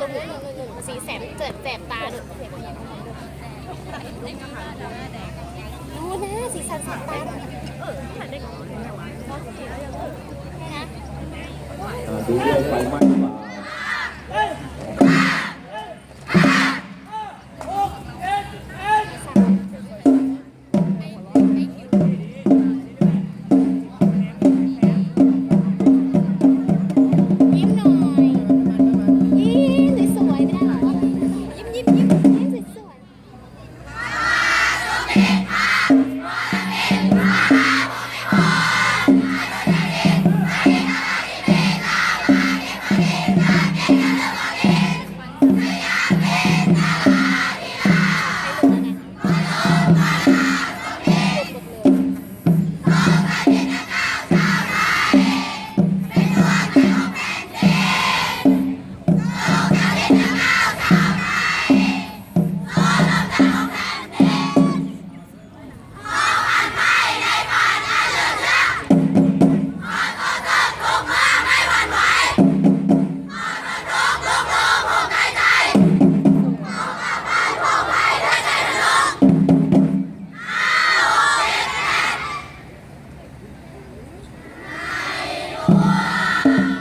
ตรงนู้นนู่นนู่นสีแสบเจิดแสบตาดูดูนะสีสันสดตาดูเออถ่ายได้ก่อนนะดูเรื่องไฟไหม้ Yeah.